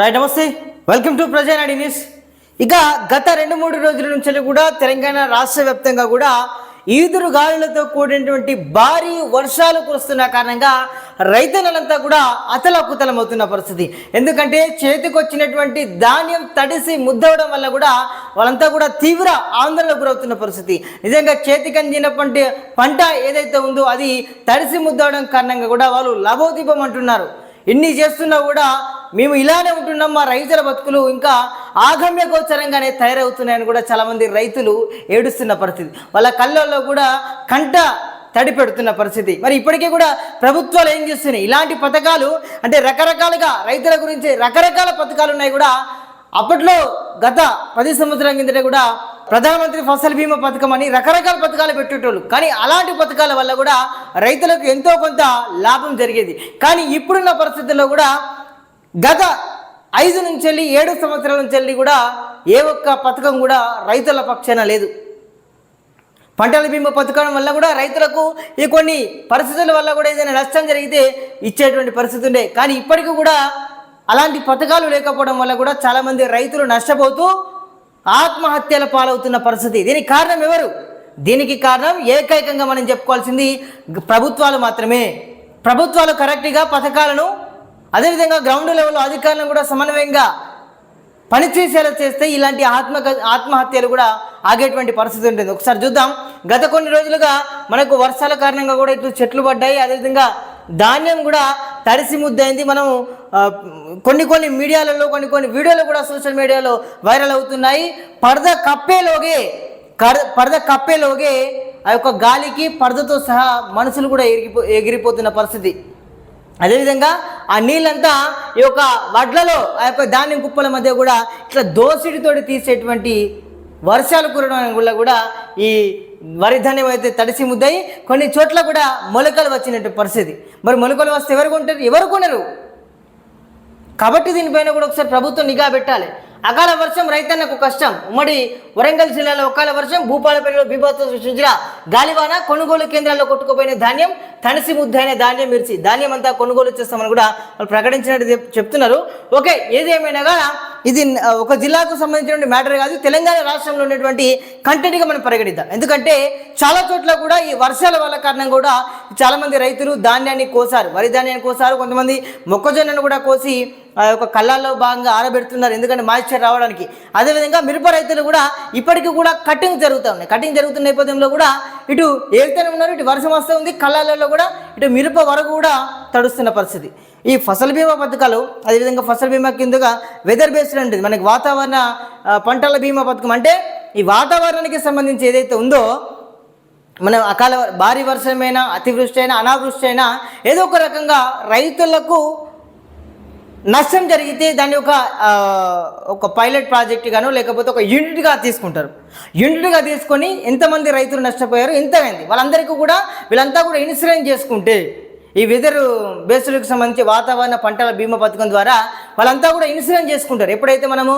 Right నమస్తే. Welcome to ప్రజానాడి news ఇక గత రెండు మూడు రోజుల నుంచి కూడా తెలంగాణ రాష్ట్ర వ్యాప్తంగా కూడా ఈదురు గాలులతో కూడినటువంటి భారీ వర్షాలు కురుస్తున్న కారణంగా రైతన్నలంతా కూడా అతలకుతలమవుతున్న పరిస్థితి. ఎందుకంటే చేతికొచ్చినటువంటి ధాన్యం తడిసి ముద్దవడం వల్ల కూడా వాళ్ళంతా కూడా తీవ్ర ఆందోళనకు గురవుతున్న పరిస్థితి. నిజంగా చేతికి అందినటువంటి పంట ఏదైతే ఉందో అది తడిసి ముద్దవడం కారణంగా కూడా వాళ్ళు లభోదీపం అంటున్నారు. ఎన్ని చేస్తున్నా కూడా మేము ఇలానే ఉంటున్నాం మా రైతుల బతుకులు ఇంకా ఆగమ్య గోచరంగానే తయారవుతున్నాయని కూడా చాలామంది రైతులు ఏడుస్తున్న పరిస్థితి. వాళ్ళ కళ్ళల్లో కూడా కంట తడి పెడుతున్న పరిస్థితి. మరి ఇప్పటికీ కూడా ప్రభుత్వాలు ఏం చేస్తున్నాయి? ఇలాంటి పథకాలు అంటే రకరకాలుగా రైతుల గురించి రకరకాల పథకాలు ఉన్నాయి కూడా. అప్పట్లో గత పది సంవత్సరాల కిందట కూడా ప్రధానమంత్రి ఫసల్ బీమా పథకం అని రకరకాల పథకాలు పెట్టేటోళ్ళు. కానీ అలాంటి పథకాల వల్ల కూడా రైతులకు ఎంతో కొంత లాభం జరిగేది. కానీ ఇప్పుడున్న పరిస్థితుల్లో కూడా గత ఐదు నుంచి వెళ్ళి ఏడు సంవత్సరాల నుంచి వెళ్ళి కూడా ఏ ఒక్క పథకం కూడా రైతుల పక్షాన లేదు. పంటల బీమా పథకం వల్ల కూడా రైతులకు ఈ కొన్ని పరిస్థితుల వల్ల కూడా ఏదైనా నష్టం జరిగితే ఇచ్చేటువంటి పరిస్థితి ఉండే. కానీ ఇప్పటికీ కూడా అలాంటి పథకాలు లేకపోవడం వల్ల కూడా చాలామంది రైతులు నష్టపోతూ ఆత్మహత్యల పాలవుతున్న పరిస్థితి. దీనికి కారణం ఎవరు? దీనికి కారణం ఏకైకంగా మనం చెప్పుకోవాల్సింది ప్రభుత్వాలు మాత్రమే. ప్రభుత్వాలు కరెక్ట్గా పథకాలను అదేవిధంగా గ్రౌండ్ లెవెల్లో అధికారులను కూడా సమన్వయంగా పనిచేసేలా చేస్తే ఇలాంటి ఆత్మ ఆత్మహత్యలు కూడా ఆగేటువంటి పరిస్థితి ఉంటుంది ఒకసారి చూద్దాం. గత కొన్ని రోజులుగా మనకు వర్షాల కారణంగా కూడా ఇటు చెట్లు పడ్డాయి. అదేవిధంగా ధాన్యం కూడా తడిసి ముద్దైంది. మనం కొన్ని కొన్ని మీడియాలలో కొన్ని కొన్ని వీడియోలు కూడా సోషల్ మీడియాలో వైరల్ అవుతున్నాయి. పరద కప్పేలోగే పరద కప్పేలోగే ఆ యొక్క గాలికి పరదతో సహా మనుషులు కూడా ఎగిరిపో ఎగిరిపోతున్న పరిస్థితి. అదేవిధంగా ఆ నీళ్ళంతా ఈ యొక్క వడ్లలో ఆ యొక్క ధాన్యం కుప్పల మధ్య కూడా ఇట్లా దోసిడితోటి తీసేటువంటి వర్షాలు కురడం వల్ల కూడా ఈ వరి ధాన్యం అయితే తడిసి ముద్దయి కొన్ని చోట్ల కూడా మొలకలు వచ్చినట్టు పరిస్థితి. మరి మొలకలు వస్తే ఎవరు కొంటారు? ఎవరు కొనరు? కాబట్టి దీనిపైన కూడా ఒకసారి ప్రభుత్వం నిఘా పెట్టాలి. అకాల వర్షం రైతన్నకు కష్టం. ఉమ్మడి వరంగల్ జిల్లాలో అకాల వర్షం భూపాలపల్లిలో బీభత్సం సృష్టించిన గాలివాన కొనుగోలు కేంద్రాల్లో కొట్టుకుపోయిన ధాన్యం తడిసి ముద్దైన ధాన్యం మిర్చి ధాన్యం అంతా కొనుగోలు చేస్తామని కూడా వాళ్ళు ప్రకటించినట్టు చెప్తున్నారు. ఓకే ఏదేమైనా కానీ ఇది ఒక జిల్లాకు సంబంధించిన మ్యాటర్ కాదు తెలంగాణ రాష్ట్రంలో ఉన్నటువంటి కంటెంట్గా మనం పరిగణిద్దాం. ఎందుకంటే చాలా చోట్ల కూడా ఈ వర్షాల వల్ల కారణం కూడా చాలామంది రైతులు ధాన్యాన్ని కోసారు. వరి ధాన్యాన్ని కోసారు కొంతమంది మొక్కజొన్నను కూడా కోసి ఆ యొక్క కళ్ళాల్లో భాగంగా ఆరబెడుతున్నారు ఎందుకంటే మాయిశ్చర్ రావడానికి. అదేవిధంగా మిరప రైతులు కూడా ఇప్పటికీ కూడా కటింగ్ జరుగుతూ ఉన్నాయి. కటింగ్ జరుగుతున్న నేపథ్యంలో కూడా ఇటు ఏరుతూనే ఉన్నారు ఇటు వర్షం వస్తూ ఉంది కళ్ళాలలో కూడా ఇటు మిరప వరకు కూడా తడుస్తున్న పరిస్థితి. ఈ ఫసల్ బీమా పథకాలు అదేవిధంగా ఫసల్ బీమా కిందగా వెదర్ బేస్డ్ ఉంటుంది మనకి వాతావరణ పంటల బీమా పథకం అంటే ఈ వాతావరణానికి సంబంధించి ఏదైతే ఉందో మనం అకాల భారీ వర్షమైనా అతివృష్టి అయినా అనావృష్టి అయినా ఏదో ఒక రకంగా రైతులకు నష్టం జరిగితే దాన్ని ఒక ఒక పైలట్ ప్రాజెక్ట్ గాను లేకపోతే ఒక యూనిట్గా తీసుకుంటారు. యూనిట్గా తీసుకొని ఎంతమంది రైతులు నష్టపోయారు ఎంతమైంది? వాళ్ళందరికీ కూడా వీళ్ళంతా కూడా ఇన్సూరెన్స్ చేసుకుంటే ఈ వెదర్ బేసులకు సంబంధించి వాతావరణ పంటల బీమా పథకం ద్వారా వాళ్ళంతా కూడా ఇన్సూరెన్స్ చేసుకుంటారు. ఎప్పుడైతే మనము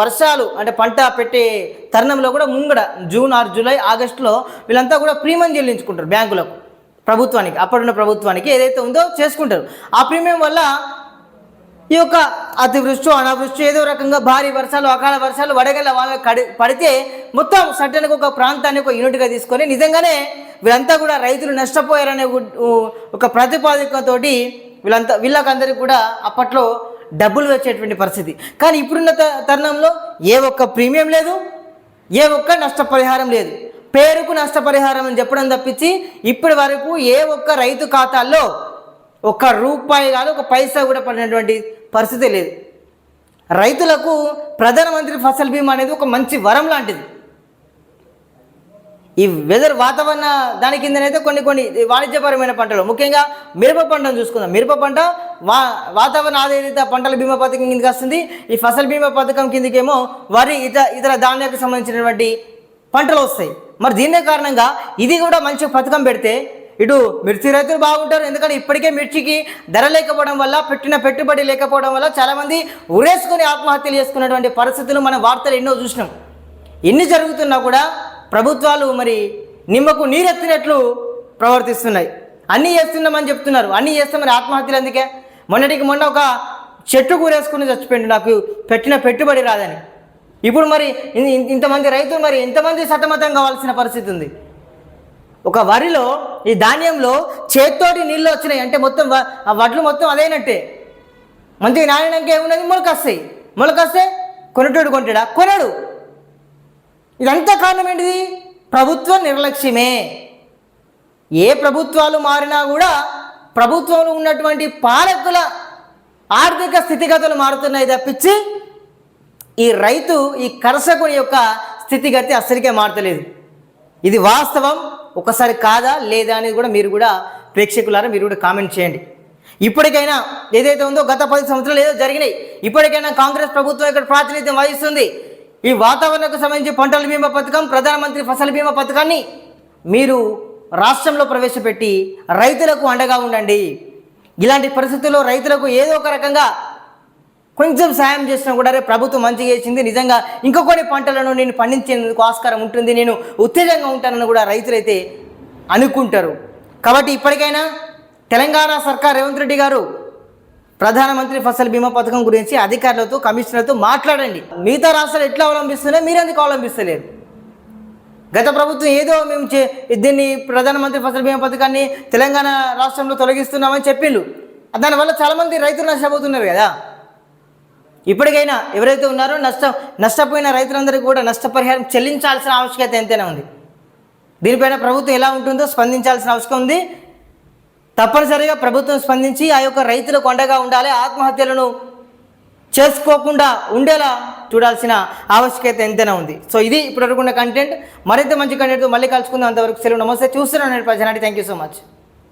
వర్షాలు అంటే పంట పెట్టే తరుణంలో కూడా ముంగడ జూన్ ఆరు జూలై ఆగస్టులో వీళ్ళంతా కూడా ప్రీమియం చెల్లించుకుంటారు బ్యాంకులకు ప్రభుత్వానికి అప్పుడున్న ప్రభుత్వానికి ఏదైతే ఉందో చేసుకుంటారు. ఆ ప్రీమియం వల్ల ఈ యొక్క అతివృష్టి అనావృష్టి ఏదో రకంగా భారీ వర్షాలు అకాల వర్షాలు వడగళ్ళ వాళ్ళు కడి పడితే మొత్తం సడన్గా ఒక ప్రాంతాన్ని ఒక యూనిట్గా తీసుకొని నిజంగానే వీళ్ళంతా కూడా రైతులు నష్టపోయారనే ఒక ప్రతిపాదికతో వీళ్ళంతా వీళ్ళకందరికీ కూడా అప్పట్లో డబ్బులు వచ్చేటువంటి పరిస్థితి. కానీ ఇప్పుడున్న త- తరుణంలో ఏ ఒక్క ప్రీమియం లేదు ఏ ఒక్క నష్టపరిహారం లేదు. పేరుకు నష్టపరిహారం అని చెప్పడం తప్పించి ఇప్పటి వరకు ఏ ఒక్క రైతు ఖాతాల్లో ఒక్క రూపాయి కాదు ఒక పైసా కూడా పడినటువంటి పరిస్థితి లేదు. రైతులకు ప్రధానమంత్రి ఫసల్ బీమా అనేది ఒక మంచి వరం లాంటిది. ఈ వెదర్ వాతావరణ దాని కిందనైతే కొన్ని కొన్ని వాణిజ్యపరమైన పంటలు ముఖ్యంగా మిరప పంటను చూసుకుందాం. మిరప పంట వా వాతావరణ ఆధారిత పంటల బీమా పథకం కిందకి వస్తుంది. ఈ ఫసల్ బీమా పథకం కిందకేమో వరి ఇతర ఇతర ధాన్యాలకు సంబంధించినటువంటి పంటలు వస్తాయి. మరి దీనే కారణంగా ఇది కూడా మంచి పథకం పెడితే ఇటు మిర్చి రైతులు బాగుంటారు. ఎందుకంటే ఇప్పటికే మిర్చికి ధర లేకపోవడం వల్ల పెట్టిన పెట్టుబడి లేకపోవడం వల్ల చాలామంది ఉరేసుకొని ఆత్మహత్యలు చేసుకున్నటువంటి పరిస్థితులు మనం వార్తలు ఎన్నో చూసినాం. ఎన్ని జరుగుతున్నా కూడా ప్రభుత్వాలు మరి నిమ్మకు నీరెత్తినట్లు ప్రవర్తిస్తున్నాయి. అన్నీ చేస్తున్నామని చెప్తున్నారు. అన్నీ చేస్తే మరి ఆత్మహత్యలు అందుకే మొన్నటికి మొన్న ఒక చెట్టు కూరేసుకుని చచ్చిపోయిండు నాకు. పెట్టిన పెట్టుబడి రాదని. ఇప్పుడు మరి ఇంతమంది రైతులు మరి ఎంతమంది సతమతం కావాల్సిన పరిస్థితి ఉంది? ఒక వరిలో ఈ ధాన్యంలో చేత్తోటి నీళ్ళు వచ్చినాయి. అంటే మొత్తం వ- ఆ వడ్లు మొత్తం అదైనట్టే. మంచిగా నానినాక ఏమున్నది? మొలకొస్తాయి. మొలకొస్తే కొనటోడు కొంటాడా? కొనడు. ఇదంతా కారణం ఏంటిది? ప్రభుత్వ నిర్లక్ష్యమే. ఏ ప్రభుత్వాలు మారినా కూడా ప్రభుత్వంలో ఉన్నటువంటి పాలకుల ఆర్థిక స్థితిగతులు మారుతున్నాయి తప్పించి ఈ రైతు ఈ కర్షకుని యొక్క స్థితిగతి అస్సలికే మారతలేదు. ఇది వాస్తవం. ఒకసారి కాదా లేదా అనేది కూడా మీరు కూడా ప్రేక్షకులారా మీరు కూడా కామెంట్ చేయండి. ఇప్పటికైనా ఏదైతే ఉందో గత పది సంవత్సరాలు ఏదో జరిగినాయి. ఇప్పటికైనా కాంగ్రెస్ ప్రభుత్వం ఇక్కడ ప్రాతినిధ్యం వహిస్తుంది. ఈ వాతావరణకు సంబంధించి పంటల బీమా పథకం ప్రధానమంత్రి ఫసల్ బీమా పథకాన్ని మీరు రాష్ట్రంలో ప్రవేశపెట్టి రైతులకు అండగా ఉండండి. ఇలాంటి పరిస్థితుల్లో రైతులకు ఏదో ఒక రకంగా కొంచెం సాయం చేసినా కూడా రే ప్రభుత్వం మంచి చేసింది. నిజంగా ఇంకొకటి పంటలను నేను పండించేందుకు ఆస్కారం ఉంటుంది. నేను ఉత్తేజంగా ఉంటానని కూడా రైతులైతే అనుకుంటారు. కాబట్టి ఇప్పటికైనా తెలంగాణ సర్కార్ రేవంత్ రెడ్డి గారు ప్రధానమంత్రి ఫసల్ బీమా పథకం గురించి అధికారులతో కమిషనర్తో మాట్లాడండి. మిగతా రాష్ట్రాలు ఎట్లా అవలంబిస్తున్నాయో మీరు ఎందుకు అవలంబిస్తలేరు? గత ప్రభుత్వం ఏదో మేము చే దీన్ని ప్రధానమంత్రి ఫసల్ బీమా పథకాన్ని తెలంగాణ రాష్ట్రంలో తొలగిస్తున్నామని చెప్పిండు దానివల్ల చాలామంది రైతులు నష్టపోతున్నారు కదా. ఇప్పటికైనా ఎవరైతే ఉన్నారో నష్టం నష్టపోయిన రైతులందరికీ కూడా నష్టపరిహారం చెల్లించాల్సిన ఆవశ్యకత ఎంతైనా ఉంది. దీనిపైన ప్రభుత్వం ఎలా ఉంటుందో స్పందించాల్సిన అవసరం ఉంది. తప్పనిసరిగా ప్రభుత్వం స్పందించి ఆ యొక్క రైతులకు అండగా ఉండాలి ఆత్మహత్యలను చేసుకోకుండా ఉండేలా చూడాల్సిన ఆవశ్యకత ఎంతైనా ఉంది. సో ఇది ఇప్పటివరకు ఉన్న కంటెంట్ మరింత మంచి కంటెంట్తో మళ్ళీ కలుసుకుందాం. అంతవరకు సెలవు. నమస్తే. చూస్తున్నాను ప్రజనాటి. Thank you so much